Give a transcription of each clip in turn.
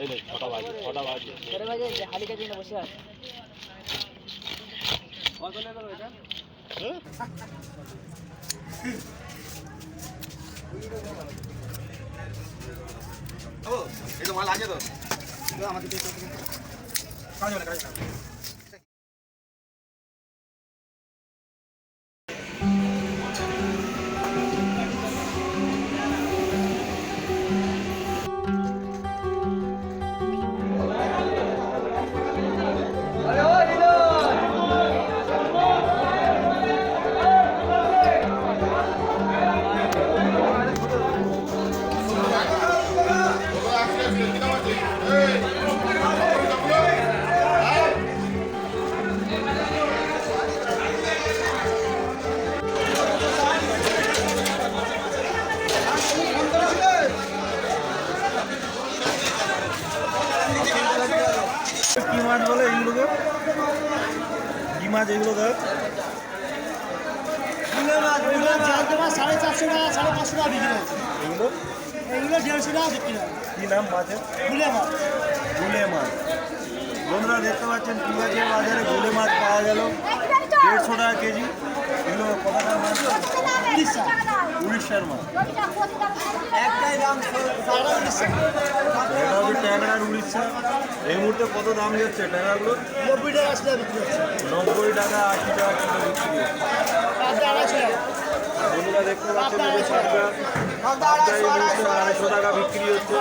এই নে, ছটা বাজে ছটা বাজে। ছটা বাজে হালিকা দিনে বসে আছে। এটা? মাল আছে তো। কাজে কাজে কি মাছ বলে কি মাছ এগুলো সাড়ে চারশো টাকা সাড়ে পাঁচশো টাকা বিক্রি এগুলো? এগুলো দেড়শো টাকা বিক্রি হয়। কি নাম মাছের? বুলে মাছ। গুলে মাছ। বন্ধুরা দেখতে পাচ্ছেন পিঁয়াজের বাজারে গুলে মাছ পাওয়া গেল। দেড়শো টাকা কেজি। উড়িষ্যা। উড়িষ্যার মাছ একটাই দাম এটা হচ্ছে ট্যাংরার উড়িষ্যা। এই মুহূর্তে কত দাম যাচ্ছে ট্যাংরাগুলো? নব্বই টাকা আশি টাকা বিক্রি হচ্ছে। নব্বই টাকা আশি টাকা কিলো বিক্রি হচ্ছে। আড়াইশো। টাকা বন্ধুরা দেখতে পাচ্ছেন আড়াইশো। বিক্রি হচ্ছে।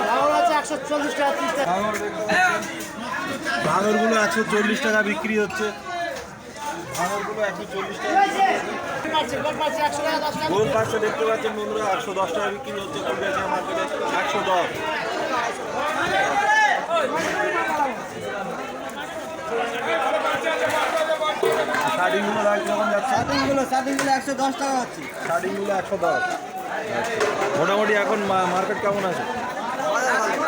একশো চল্লিশ টাকা ভাঙরগুলো একশো চল্লিশ টাকা বিক্রি হচ্ছে। ভাঙরগুলো একশো চল্লিশ টাকা গোল পাচ্ছে দেখতে পাচ্ছেন বন্ধুরা? একশো দশ টাকা বিক্রি হচ্ছে কলকাতা মার্কেটে। একশো দশ। যাচ্ছে? শার্টিংগুলো শার্টিংগুলো একশো দশ টাকা হচ্ছে। একশো দশ। মোটামুটি এখন মা- মার্কেট কেমন আছে?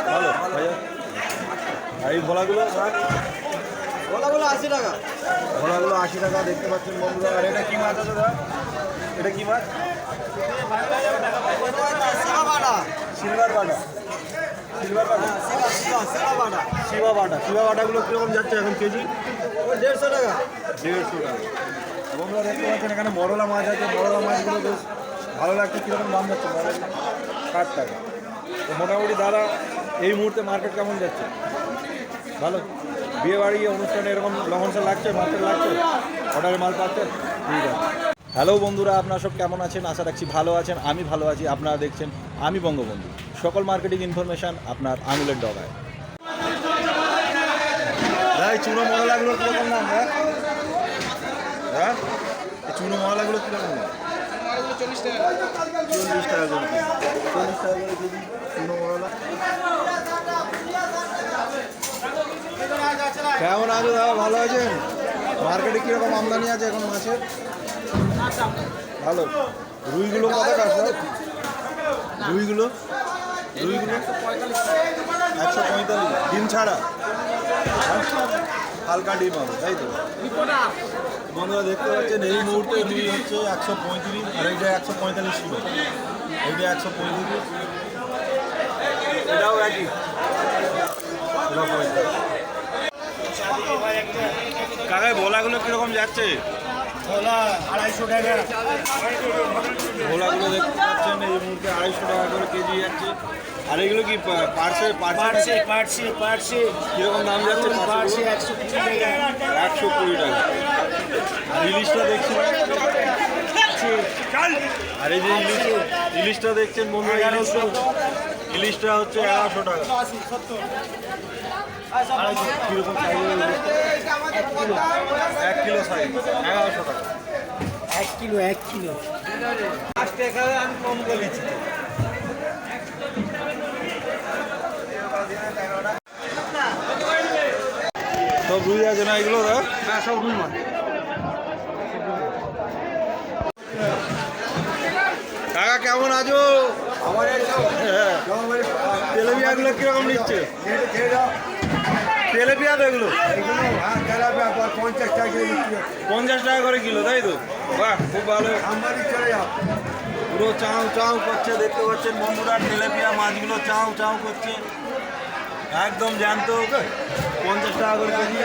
ভালো। ভাইয়া আর এই ভোলাগুলো আর ওলাগুলো আশি টাকা। ভোলাগুলো আশি টাকা দেখতে পাচ্ছেন বন্ধুরা। আর এটা কি মাছ আছে দাদা? এটা কি মাছ? সিলভার বাটা সিলভার বাটা শিবা বাটা শিবা বাটাগুলো কীরকম যাচ্ছে এখন কেজি? দেড়শো টাকা। দেড়শো টাকা। বন্ধুরা দেখতে পাচ্ছেন এখানে মরলা মাছ আছে। মরলা মাছগুলো বেশ ভালো লাগছে। কীরকম দাম যাচ্ছে? ষাট টাকা। তো মোটামুটি দাদা এই মুহূর্তে মার্কেট কেমন যাচ্ছে? ভালো? বিয়ে বাড়ি অনুষ্ঠানে এরকম লঙ্ঘনসা লাগছে মার্কেট লাগছে? অর্ডারে মাল পাচ্ছে? ঠিক আছে। হ্যালো বন্ধুরা, আপনারা সব কেমন আছেন? আশা রাখছি ভালো আছেন, আমি ভালো আছি। আপনারা দেখছেন, আমি বঙ্গবন্ধু। সকল মার্কেটিং ইনফরমেশন আপনার আঙুলের ডগায়। ভাই চুনো মশলাগুলো কীরকম দাম হ্যাঁ? হ্যাঁ? চুনো কীরকম দাম? চল্লিশ টাকা চল্লিশ টাকা করে কেজি চুনো মশলা কেমন আছো দাদা? ভালো আছেন? মার্কেটে কীরকম আমদানি আছে এখন মাছের? ভালো। রুইগুলো কত টাকা রুইগুলো? রুইগুলো? একশো পঁয়তাল্লিশ। ডিম ছাড়া? হালকা ডিম হবে তাই তো? বন্ধুরা দেখতে পাচ্ছেন এই মুহূর্তে রুই হচ্ছে একশো পঁয়ত্রিশ আর এইটা একশো পঁয়তাল্লিশ কিলো। এইটা একশো পঁয়ত্রিশ। এটাও একই। কাকাই ভোলাগুলো কীরকম যাচ্ছে? আড়াইশো টাকা। ভোলাগুলো দেখতে পাচ্ছেন এই মুহূর্তে আড়াইশো টাকা করে কেজি যাচ্ছে। আর এগুলো কি পার্সে পার্সেল পার্সে পার্সে কীরকম দাম যাচ্ছে পার্সে একশো কুড়ি টাকা। একশো কুড়ি টাকা। আর ইলিশটা দেখছি আর এই যে ইলিশ ইলিশটা দেখছেন বন্ধু ইলিশটা ইলিশটা হচ্ছে এগারোশো টাকা। এক কিলো সাইজ এগারোশো টাকা। এক কিলো এক কিলো। পাঁচ টাকা আমি কম বলেছি। সব রুই আছে না এগুলো হ্যাঁ সব রুই মাছ। কাকা কেমন আছো? হ্যাঁ তেলেপিয়াগুলো কীরকম নিচ্ছে? তেলেপিয়া তো এগুলো। পঞ্চাশ টাকা কেজি পঞ্চাশ টাকা করে কিলো তাই তো? বাহ খুব ভালো। আমবাড়ি চলে যাও। পুরো চাউ চাউ করছে দেখতে পাচ্ছেন বন্ধুরা তেলেপিয়া মাছগুলো চাউ চাউ করছে। একদম জ্যান্ত পঞ্চাশ টাকা করে কেজি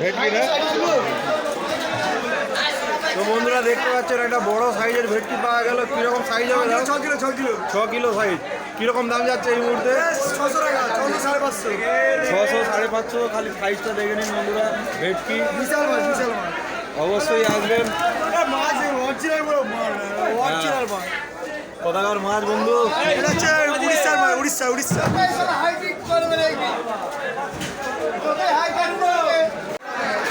ভেটকি না? তো বন্ধুরা দেখতে পাচ্ছেন একটা বড় সাইজের ভেটকি পাওয়া গেল। কীরকম সাইজ হবে ছ কিলো ছ কিলো। ছ কিলো সাইজ কীরকম দাম যাচ্ছে এই মুহূর্তে? ছশো টাকা ছশো সাড়ে পাঁচশো। ছশো সাড়ে পাঁচশো খালি সাইজটা দেখে নিন বন্ধুরা ভেটকি। বিশাল মাছ বিশাল মাছ। অবশ্যই আসবেন। মাছ অরিজিনাল বড় মাছ অরিজিনাল মাছ। কোথাকার মাছ বন্ধু? উড়িষ্যার মাছ উড়িষ্যা উড়িষ্যা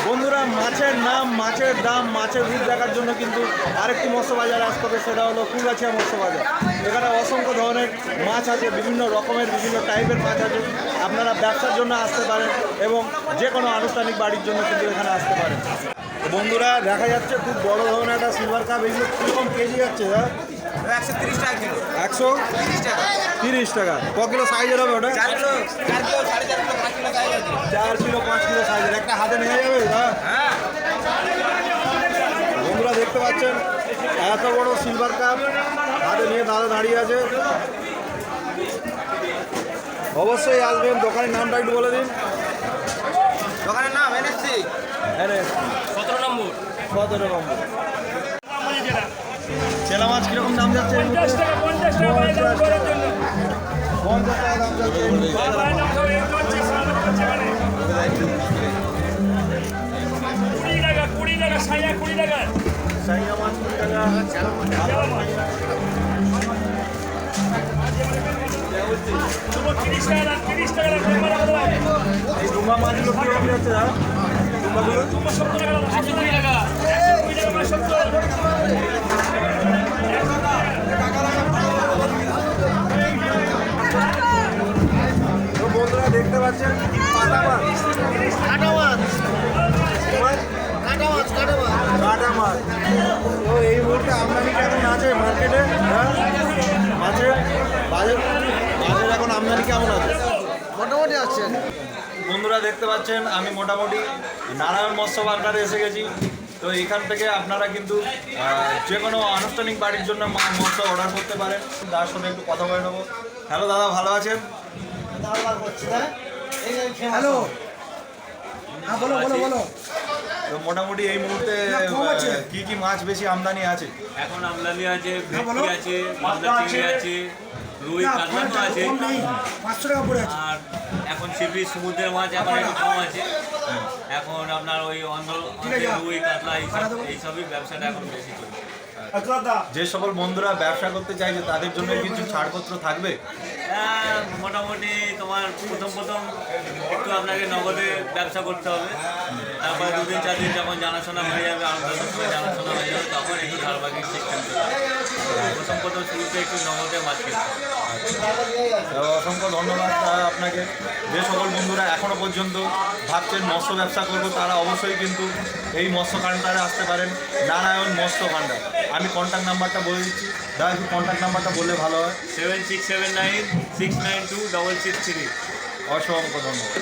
বন্ধুরা মাছের নাম মাছের দাম মাছের রূপ দেখার জন্য কিন্তু আরেকটি মৎস্য বাজার আসতে হবে সেটা হলো কুলগাছিয়া মৎস্য বাজার এখানে অসংখ্য ধরনের মাছ আছে বিভিন্ন রকমের বিভিন্ন টাইপের মাছ আছে। আপনারা ব্যবসার জন্য আসতে পারেন এবং যে কোনো আনুষ্ঠানিক বাড়ির জন্য কিন্তু এখানে আসতে পারেন। বন্ধুরা দেখা যাচ্ছে খুব বড় ধরনের একটা সিলভার কাপ এগুলো কীরকম কেজি যাচ্ছে একশো তিরিশ টাকা একশো? তিরিশ টাকা। তিরিশ টাকা। ক কিলো সাইজের হবে ওটা? চার কিলো চার কিলো পাঁচ কিলো সাইজের। একটা হাতে নেওয়া যাবে হ্যাঁ। বন্ধুরা দেখতে পাচ্ছেন এত বড় সিলভার কাপ হাতে নিয়ে দাদা দাঁড়িয়ে আছে। অবশ্যই আসবেন দোকানের নামটা একটু বলে দিন। দোকানের নাম এনেছি সতেরো নম্বর। সতেরো নম্বর। চেলা মাছ কীরকম দাম যাচ্ছে? পঞ্চাশ টাকা পঞ্চাশ টাকা পঞ্চাশ টাকা দাম যাচ্ছে এই মুহূর্তে চেলা বাড়ি মাছ। দাম সব এই করছে সারা করছে এখানে কুড়ি টাকা সাইয়া মাছ কুড়ি টাকা তিরিশ টাকা তিরিশ টাকা এই ডুমা মাছগুলো কীরকম যাচ্ছে দাদা ডুমাগুলো তোমার সত্তর টাকা একশো কুড়ি টাকা একশো কুড়ি টাকা মানে সত্তর তো এই মুহূর্তে আমদানি কেমন আছে মার্কেটে হ্যাঁ? মাছের বাজার মাছের এখন আমদানি কেমন আছে? মোটামুটি আছে। বন্ধুরা দেখতে পাচ্ছেন আমি মোটামুটি নারায়ণ মৎস্য ভান্ডারে এসে গেছি। তো এখান থেকে আপনারা কিন্তু যে কোনো আনুষ্ঠানিক বাড়ির জন্য মা- মৎস্য অর্ডার করতে পারেন। তার সাথে একটু কথা বলে নেব। হ্যালো দাদা ভালো আছেন? হ্যালো। হ্যাঁ বলো বলো বলো। তো মোটামুটি এই মুহূর্তে কি কি মাছ বেশি আমদানি আছে? এখন আমদানি আছে হ্যাঁ, ভেটকি আছে চিংড়ি আছে। রুই আছে। পাঁচশো টাকা পড়ে আছে। আর এখন ছিপি সমুদ্রের মাছ এখন একটু কম আছে। এখন আপনার ওই। রুই কাতলা এইসব এইসবই ব্যবসাটা এখন বেশি চলছে। যে সকল বন্ধুরা ব্যবসা করতে চাইছে তাদের জন্য কিছু ছাড়পত্র থাকবে? মোটামুটি তোমার প্রথম প্রথম একটু আপনাকে নগদে ব্যবসা করতে হবে। তারপরে দুদিন চার দিন যখন জানাশোনা হয়ে যাবে দশের জানাশোনা হয়ে যাবে, তখন একটু ধারবাকির সিস্টেম প্রথম প্রথম শুরুতে একটু নগদে মাছ অসংখ্য ধন্যবাদ আহ, আপনাকে। যে সকল বন্ধুরা এখনও পর্যন্ত ভাবছেন মৎস্য ব্যবসা করব তারা অবশ্যই কিন্তু এই মৎস্য কাণ্ডারে আসতে পারেন। নারায়ণ মৎস্য কাণ্ডার আমি কন্ট্যাক্ট নাম্বারটা বলে দিচ্ছি। দাদা একটু কন্ট্যাক্ট নাম্বারটা বললে ভালো হয়। Seven six seven nine six nine two double six three. অসংখ্য ধন্যবাদ।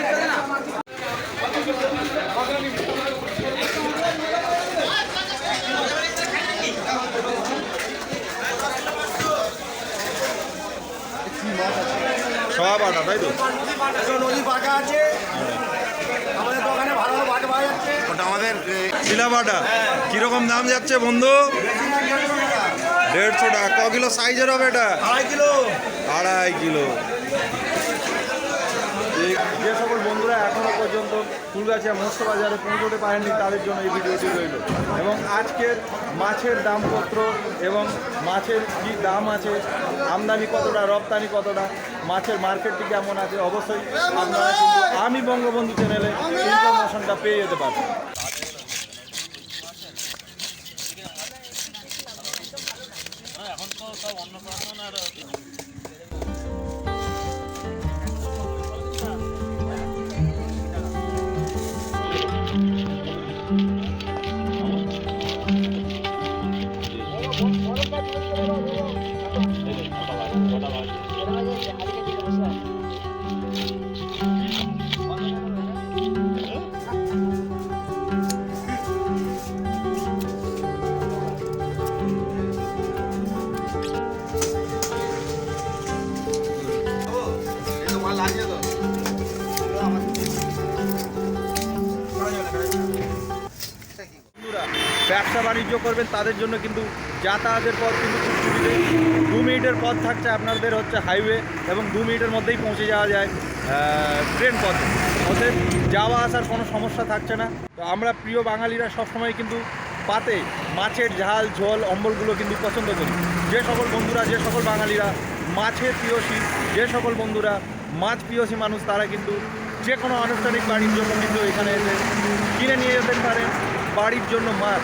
আটা তাই তো? নদী পাকা আছে। আমাদের দোকানে ভালো ভালো পাওয়া যাচ্ছে। ওটা আমাদের শিলা বাটা কীরকম দাম যাচ্ছে বন্ধু? দেড়শো টাকা। ক কিলো সাইজের হবে এটা? আড়াই কিলো। আড়াই কিলো। যে সকল বন্ধুরা এখনও পর্যন্ত ফুলগাছিয়া মৎস্য বাজারে পৌঁছতে পারেননি, তাদের জন্য এই ভিডিওটি রইল। এবং আজকের মাছের দামপত্র এবং মাছের কি দাম আছে, আমদানি কতটা, রপ্তানি কতটা, মাছের মার্কেটটি কেমন আছে, অবশ্যই আপনারা কিন্তু আমি বঙ্গবন্ধু চ্যানেলে ইনফরমেশনটা পেয়ে যেতে পারবেন। এখন তো সব অন্য আর ব্যবসা বাণিজ্য করবেন, তাদের জন্য কিন্তু যাতায়াতের পথ কিন্তু খুব সুবিধে। দু মিনিটের পথ থাকছে আপনাদের হচ্ছে হাইওয়ে এবং দু মিনিটের মধ্যেই পৌঁছে যাওয়া যায় ট্রেন পথে। অতএব যাওয়া আসার কোনো সমস্যা থাকছে না। তো আমরা প্রিয় বাঙালিরা সবসময় কিন্তু পাতে মাছের ঝাল, ঝোল, অম্বলগুলো কিন্তু পছন্দ করি। যে সকল বন্ধুরা, যে সকল বাঙালিরা মাছের প্রিয়সী, যে সকল বন্ধুরা মাছ প্রিয়সী মানুষ, তারা কিন্তু যে কোনো আনুষ্ঠানিক বাণিজ্য কিন্তু এখানে এসে কিনে নিয়ে যেতে পারেন। বাড়ির জন্য মাছ।